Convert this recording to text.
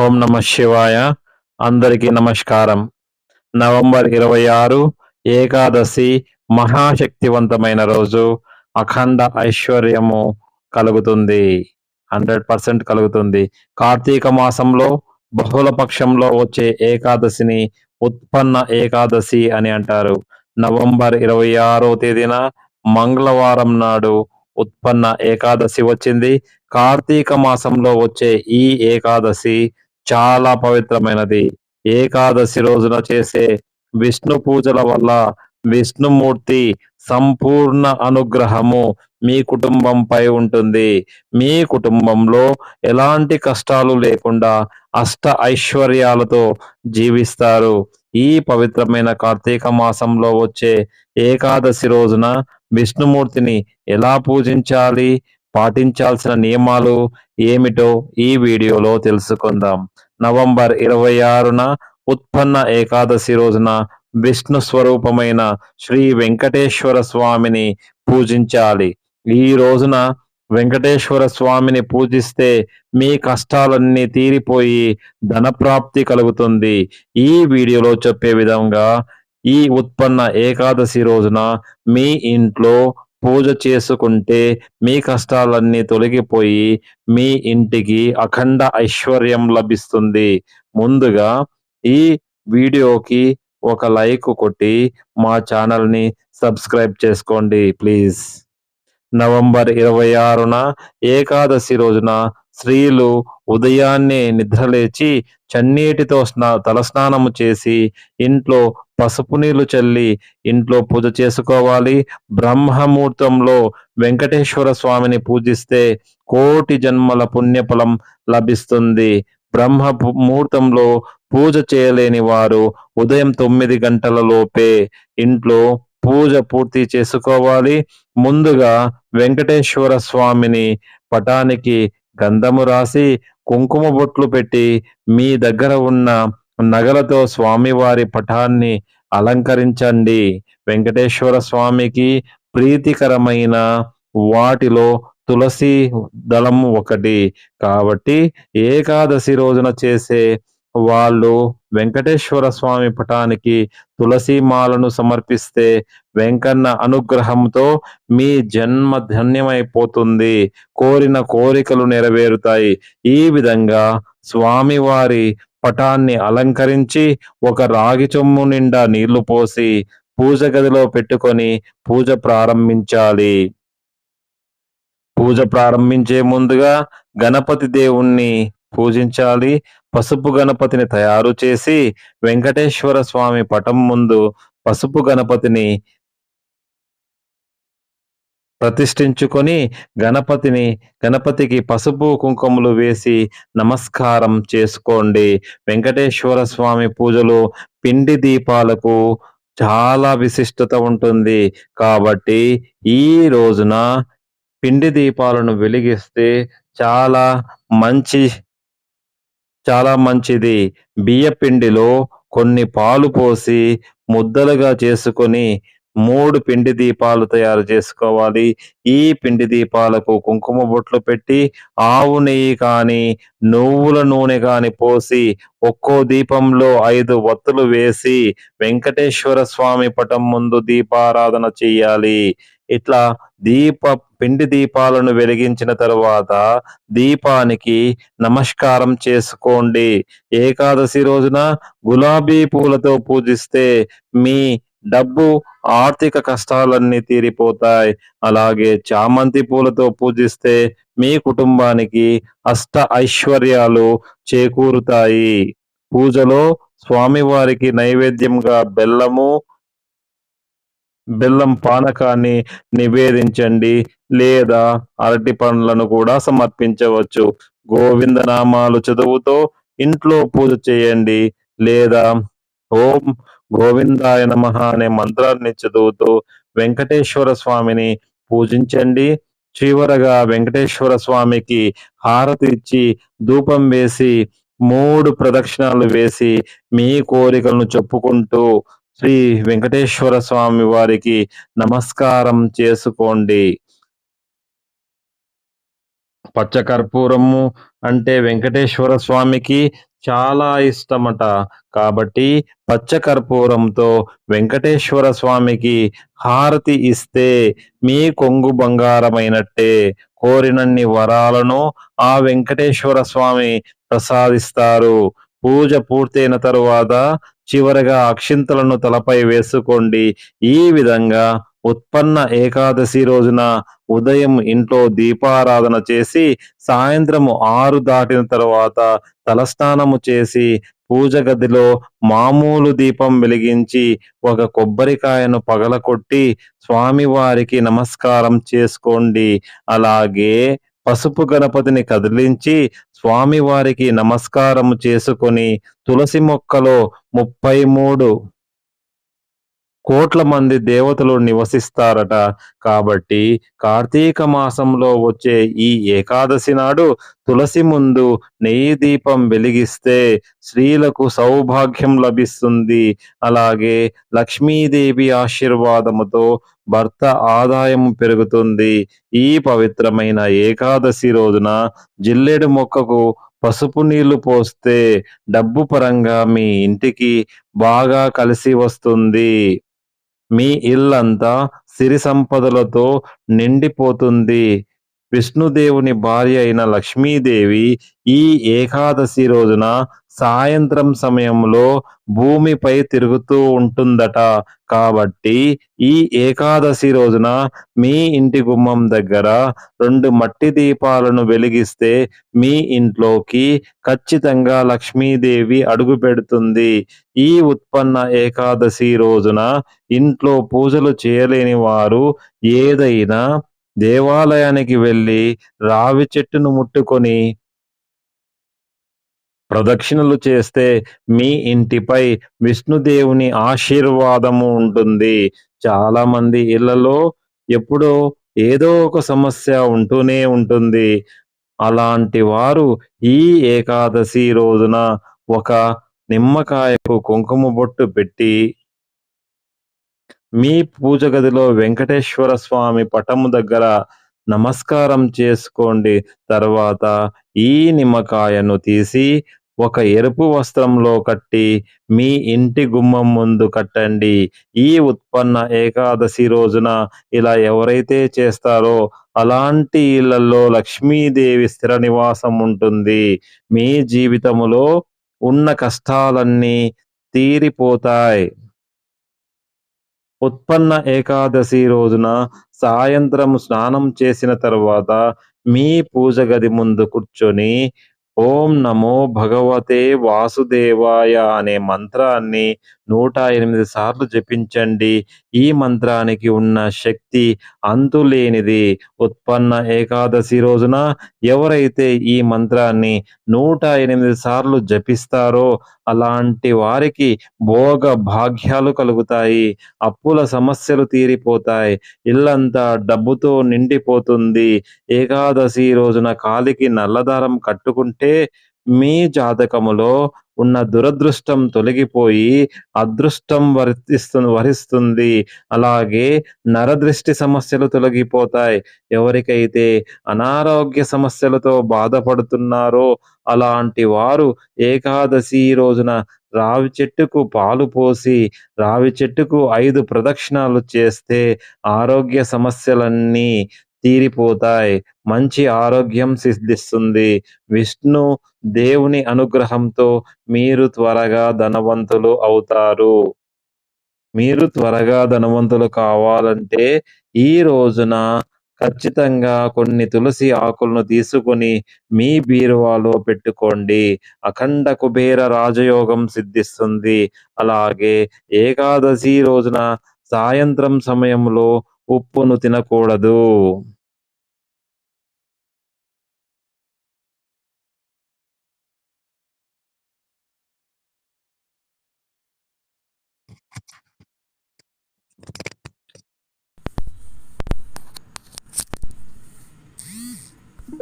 ఓం నమ శివాయ. అందరికీ నమస్కారం. నవంబర్ ఇరవై ఆరు ఏకాదశి మహాశక్తివంతమైన రోజు. అఖండ ఐశ్వర్యము కలుగుతుంది. హండ్రెడ్ పర్సెంట్ కలుగుతుంది. కార్తీక మాసంలో బహుళ పక్షంలో వచ్చే ఏకాదశిని ఉత్పన్న ఏకాదశి అని అంటారు. నవంబర్ ఇరవై ఆరో తేదీన మంగళవారం నాడు ఉత్పన్న ఏకాదశి వచ్చింది. కార్తీక మాసంలో వచ్చే ఈ ఏకాదశి చాలా పవిత్రమైనది. ఏకాదశి రోజున చేసే విష్ణు పూజల వల్ల విష్ణుమూర్తి సంపూర్ణ అనుగ్రహము మీ కుటుంబంపై ఉంటుంది. మీ కుటుంబంలో ఎలాంటి కష్టాలు లేకుండా అష్ట ఐశ్వర్యాలతో జీవిస్తారు. ఈ పవిత్రమైన కార్తీక మాసంలో వచ్చే ఏకాదశి రోజున విష్ణుమూర్తిని ఎలా పూజించాలి? పాటించాల్సిన నియమాలు ఏమిటో ఈ వీడియోలో తెలుసుకుందాం. నవంబర్ ఇరవై ఆరున ఉత్పన్న ఏకాదశి రోజున విష్ణు స్వరూపమైన శ్రీ వెంకటేశ్వర స్వామిని పూజించాలి. ఈ రోజున వెంకటేశ్వర స్వామిని పూజిస్తే మీ కష్టాలన్నీ తీరిపోయి ధనప్రాప్తి కలుగుతుంది. ఈ వీడియోలో చెప్పే విధంగా ఈ ఉత్పన్న ఏకాదశి రోజున మీ ఇంట్లో పూజ చేసుకుంటే మీ కష్టాలన్నీ తొలగిపోయి మీ ఇంటికి అఖండ ఐశ్వర్యం లభిస్తుంది. ముందుగా ఈ వీడియోకి ఒక లైక్ కొట్టి మా ఛానల్ని సబ్స్క్రైబ్ చేసుకోండి ప్లీజ్. నవంబర్ ఇరవై ఆరున ఏకాదశి రోజున స్త్రీలు ఉదయాన్నే నిద్రలేచి చన్నీటితో స్నా తలస్నానము చేసి ఇంట్లో పసుపు నీళ్ళు చల్లి ఇంట్లో పూజ చేసుకోవాలి. బ్రహ్మముహూర్తంలో వెంకటేశ్వర స్వామిని పూజిస్తే కోటి జన్మల పుణ్యఫలం లభిస్తుంది. బ్రహ్మ ముహూర్తంలో పూజ చేయలేని వారు ఉదయం తొమ్మిది గంటల లోపే ఇంట్లో పూజ పూర్తి చేసుకోవాలి. ముందుగా వెంకటేశ్వర స్వామిని పటానికి గంధము రాసి కుంకుమ బొట్లు పెట్టి మీ దగ్గర ఉన్న నగలతో స్వామివారి పటాన్ని అలంకరించండి. వెంకటేశ్వర స్వామికి ప్రీతికరమైన వాటిలో తులసి దళం ఒకటి. కాబట్టి ఏకాదశి రోజున చేసే వాళ్ళు వెంకటేశ్వర స్వామి పటానికి తులసి మాలను సమర్పిస్తే వెంకన్న అనుగ్రహంతో మీ జన్మ ధన్యమైపోతుంది. కోరిన కోరికలు నెరవేరుతాయి. ఈ విధంగా స్వామివారి పటాన్ని అలంకరించి ఒక రాగి చొమ్ము నిండా నీళ్ళు పోసి పూజ గదిలో పెట్టుకొని పూజ ప్రారంభించాలి. పూజ ప్రారంభించే ముందుగా గణపతి దేవుణ్ణి పూజించాలి. పసుపు గణపతిని తయారు చేసి వెంకటేశ్వర స్వామి పటం ముందు పసుపు గణపతిని ప్రతిష్ఠించుకొని గణపతిని గణపతికి పసుపు కుంకుమలు వేసి నమస్కారం చేసుకోండి. వెంకటేశ్వర స్వామి పూజలు పిండి దీపాలకు చాలా విశిష్టత ఉంటుంది. కాబట్టి ఈ రోజున పిండి దీపాలను వెలిగిస్తే చాలా మంచి చాలా మంచిది. బియ్య పిండిలో కొన్ని పాలు పోసి ముద్దలుగా చేసుకొని మూడు పిండి దీపాలు తయారు చేసుకోవాలి. ఈ పిండి దీపాలకు కుంకుమ బొట్లు పెట్టి ఆవు నెయ్యి కానీ నువ్వుల నూనె కానీ పోసి ఒక్కో దీపంలో ఐదు వత్తులు వేసి వెంకటేశ్వర స్వామి పటం ముందు దీపారాధన చెయ్యాలి. ఇట్లా దీప పిండి దీపాలను వెలిగించిన తరువాత దీపానికి నమస్కారం చేసుకోండి. ఏకాదశి రోజున గులాబీ పూలతో పూజిస్తే మీ డబ్బు ఆర్థిక కష్టాలన్నీ తీరిపోతాయి. అలాగే చామంతి పూలతో పూజిస్తే మీ కుటుంబానికి అష్ట ఐశ్వర్యాలు చేకూరుతాయి. పూజలో స్వామివారికి నైవేద్యంగా బెల్లము బెల్లం పానకాన్ని నివేదించండి లేదా అరటి పండ్లను కూడా సమర్పించవచ్చు. గోవింద నామాలు ఇంట్లో పూజ చేయండి లేదా ఓం గోవిందాయ నమ అనే మంత్రాన్ని చదువుతూ వెంకటేశ్వర స్వామిని పూజించండి. చివరగా వెంకటేశ్వర స్వామికి హారతి ఇచ్చి ధూపం వేసి మూడు ప్రదక్షిణాలు వేసి మీ కోరికలను చెప్పుకుంటూ శ్రీ వెంకటేశ్వర స్వామి వారికి నమస్కారం చేసుకోండి. పచ్చకర్పూరము అంటే వెంకటేశ్వర స్వామికి చాలా ఇష్టమట. కాబట్టి పచ్చకర్పూరంతో వెంకటేశ్వర స్వామికి హారతి ఇస్తే మీ కొంగు బంగారమైనట్టే. కోరినన్ని వరాలను ఆ వెంకటేశ్వర స్వామి ప్రసాదిస్తారు. పూజ పూర్తయిన తరువాత చివరగా అక్షింతలను తలపై వేసుకోండి. ఈ విధంగా ఉత్పన్న ఏకాదశి రోజున ఉదయం ఇంట్లో దీపారాధన చేసి సాయంత్రము ఆరు దాటిన తరువాత తలస్నానము చేసి పూజ గదిలో మామూలు దీపం వెలిగించి ఒక కొబ్బరికాయను పగలకొట్టి స్వామివారికి నమస్కారం చేసుకోండి. అలాగే పసుపు గణపతిని కదిలించి స్వామివారికి నమస్కారం చేసుకొని తులసి మొక్కలో 33 కోట్ల మంది దేవతలు నివసిస్తారట. కాబట్టి కార్తీక మాసంలో వచ్చే ఈ ఏకాదశి నాడు తులసి ముందు నెయ్యి దీపం వెలిగిస్తే స్త్రీలకు సౌభాగ్యం లభిస్తుంది. అలాగే లక్ష్మీదేవి ఆశీర్వాదముతో భర్త ఆదాయం పెరుగుతుంది. ఈ పవిత్రమైన ఏకాదశి రోజున జిల్లేడు మొక్కకు పసుపు నీళ్ళు పోస్తే డబ్బు పరంగా మీ ఇంటికి బాగా కలిసి వస్తుంది. మీ ఇల్లంతా సిరి సంపదలతో నిండిపోతుంది. విష్ణుదేవుని భార్య అయిన లక్ష్మీదేవి ఈ ఏకాదశి రోజున సాయంత్రం సమయంలో భూమిపై తిరుగుతూ ఉంటుందట. కాబట్టి ఈ ఏకాదశి రోజున మీ ఇంటి గుమ్మం దగ్గర రెండు మట్టి దీపాలను వెలిగిస్తే మీ ఇంట్లోకి ఖచ్చితంగా లక్ష్మీదేవి అడుగుపెడుతుంది. ఈ ఉత్పన్న ఏకాదశి రోజున ఇంట్లో పూజలు చేయలేని వారు ఏదైనా దేవాలయానికి వెళ్ళి రావి చెట్టును ముట్టుకొని ప్రదక్షిణలు చేస్తే మీ ఇంటిపై విష్ణుదేవుని ఆశీర్వాదము ఉంటుంది. చాలా మంది ఇళ్ళలో ఎప్పుడో ఏదో ఒక సమస్య ఉంటూనే ఉంటుంది. అలాంటి వారు ఈ ఏకాదశి రోజున ఒక నిమ్మకాయకు కుంకుమ బొట్టు పెట్టి మీ పూజ గదిలో వెంకటేశ్వర స్వామి పటము దగ్గర నమస్కారం చేసుకోండి. తర్వాత ఈ నిమ్మకాయను తీసి ఒక ఎరుపు వస్త్రంలో కట్టి మీ ఇంటి గుమ్మం ముందు కట్టండి. ఈ ఉత్పన్న ఏకాదశి రోజున ఇలా ఎవరైతే చేస్తారో అలాంటి ఇళ్ళలో లక్ష్మీదేవి స్థిర నివాసం ఉంటుంది. మీ జీవితములో ఉన్న కష్టాలన్నీ తీరిపోతాయి. ఉత్పన్న ఏకాదశి రోజున సాయంత్రం స్నానం చేసిన తర్వాత మీ పూజ గది ముందు కూర్చొని ఓం నమో భగవతే వాసుదేవాయ అనే మంత్రాన్ని 108 సార్లు జపించండి. ఈ మంత్రానికి ఉన్న శక్తి అంతులేనిది. ఉత్పన్న ఏకాదశి రోజున ఎవరైతే ఈ మంత్రాన్ని 108 సార్లు జపిస్తారో అలాంటి వారికి భోగ భాగ్యాలు కలుగుతాయి. అప్పుల సమస్యలు తీరిపోతాయి. ఇల్లంతా డబ్బుతో నిండిపోతుంది. ఏకాదశి రోజున కాలికి నల్లదారం కట్టుకుంటే మీ జాతకములో ఉన్న దురదృష్టం తొలగిపోయి అదృష్టం వర్తిస్తు వరిస్తుంది. అలాగే నరదృష్టి సమస్యలు తొలగిపోతాయి. ఎవరికైతే అనారోగ్య సమస్యలతో బాధపడుతున్నారో అలాంటి వారు ఏకాదశి రోజున రావి చెట్టుకు పాలు పోసి రావి చెట్టుకు ఐదు ప్రదక్షిణాలు చేస్తే ఆరోగ్య సమస్యలన్నీ తీరిపోతాయి. మంచి ఆరోగ్యం సిద్ధిస్తుంది. విష్ణు దేవుని అనుగ్రహంతో మీరు త్వరగా ధనవంతులు అవుతారు. మీరు త్వరగా ధనవంతులు కావాలంటే ఈ రోజున ఖచ్చితంగా కొన్ని తులసి ఆకులను తీసుకొని మీ బీరువాలో పెట్టుకోండి. అఖండ కుబేర రాజయోగం సిద్ధిస్తుంది. అలాగే ఏకాదశి రోజున సాయంత్రం సమయంలో ఉప్పును తినకూడదు.